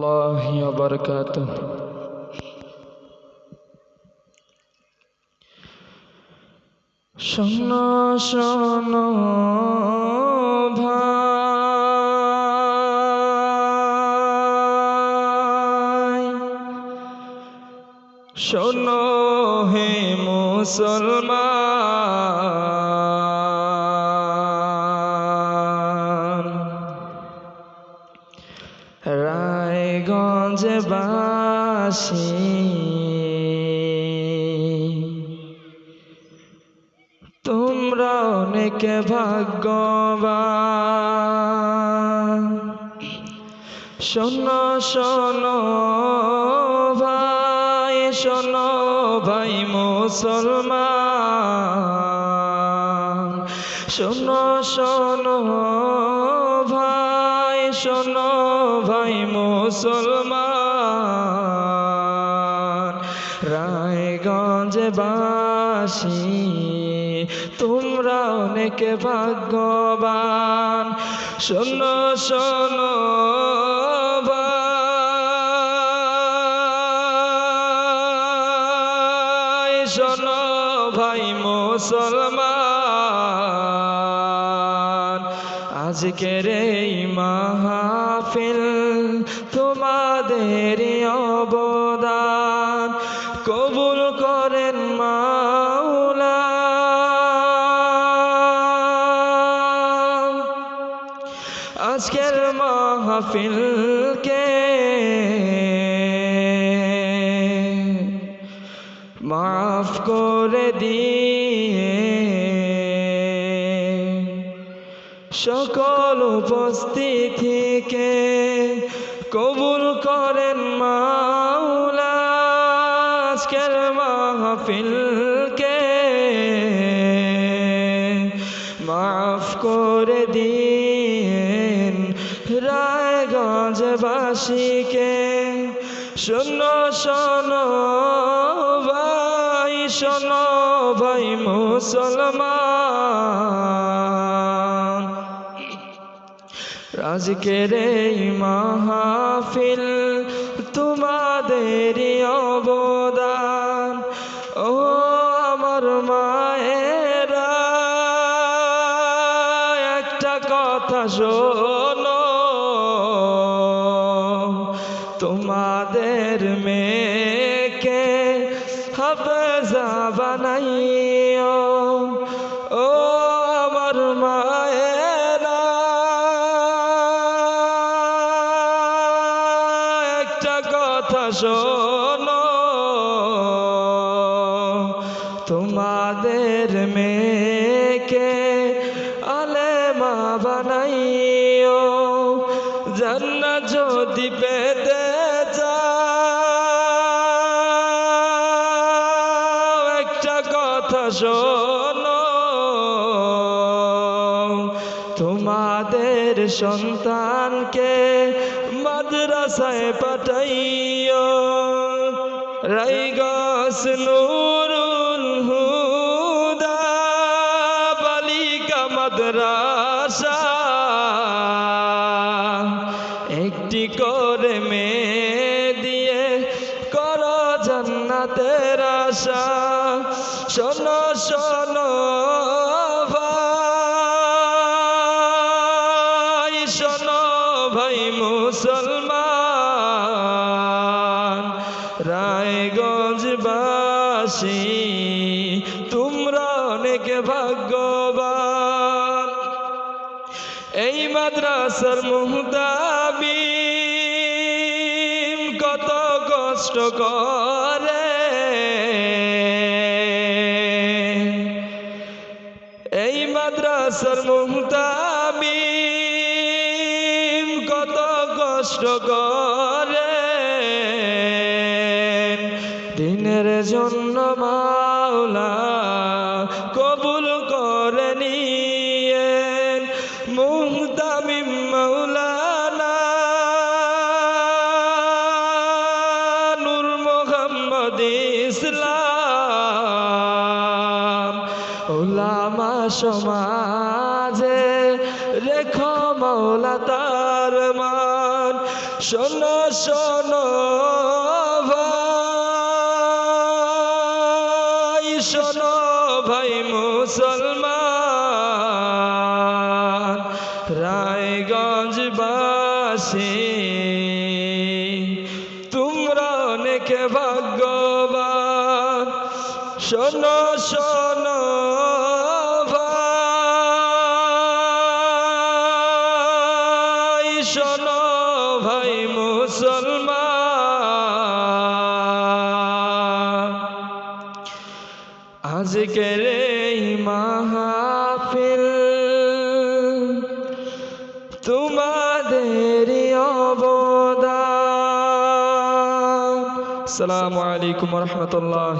الله وبركاته শোনো শোনো ভাই শোনো হে মুসলমান বাসী তোমরা অনেক ভাগ্যবান। শোনো শোনো ভাই শোনো ভাই মুসলমান। শোনো শোনো ভাই শোনো ভাই মুসলমান। বাসী তোমরা অনেক ভাগ্যবান। শোনো শোনো শোনো ভাই মুসলমান। আজকের এই মাহফিল তোমাদের অবদান আজকের মাহফিলকে মাফ করে দিয়ে সকল উপস্থিতিকে কবুল করেন মাওলা? আজকের মাহফিলকে মাফ করে দিন রায়গঞ্জবাসীকে শোনো শোনো, ভাই শোনো, ভাই, মুসলমান। আজকের এই মাহফিল তোমাদের অবদান। ও আমার মায়েরা, একটা কথা শোনো। তোমাদের মেয়েকে হাফেজা বানাইও। ও আমার মায়েরা একটা কথা শোনো। তোমাদের মেয়েকে একটা কথা শোনো। তোমাদের সন্তানকে মাদ্রাসায় পাঠাইও। রাইগাস নুরুল হুদা বালিকা মাদ্রাসা। শোনো শোনো, ভাই শোনো, ভাই, মুসলমান, রায়গঞ্জবাসী, তোমরা অনেক ভাগ্যবান। এই মাদ্রাসার মুহতাবি কত কষ্ট করে মাদ্রাসার মুহতাবি কত কষ্ট করে। দিনের জন্য মাওলা কবুল করে নিয়েন। মুহতামিম মাওলানা নূর মোহাম্মদ ইসলাম ওলামা সমাজে রেখো মৌলা তার মান। শোনো শোনো ভাই শোনো ভাই মুসলমান, রায়গঞ্জ বাসী। তোমরা অনেক ভাগ্যবান। শোনো শোনো ভাই মুসলমান। আজকের এই মাহফিল তোমাদের অবদান। আসসালামু আলাইকুম রহমতুল্লাহ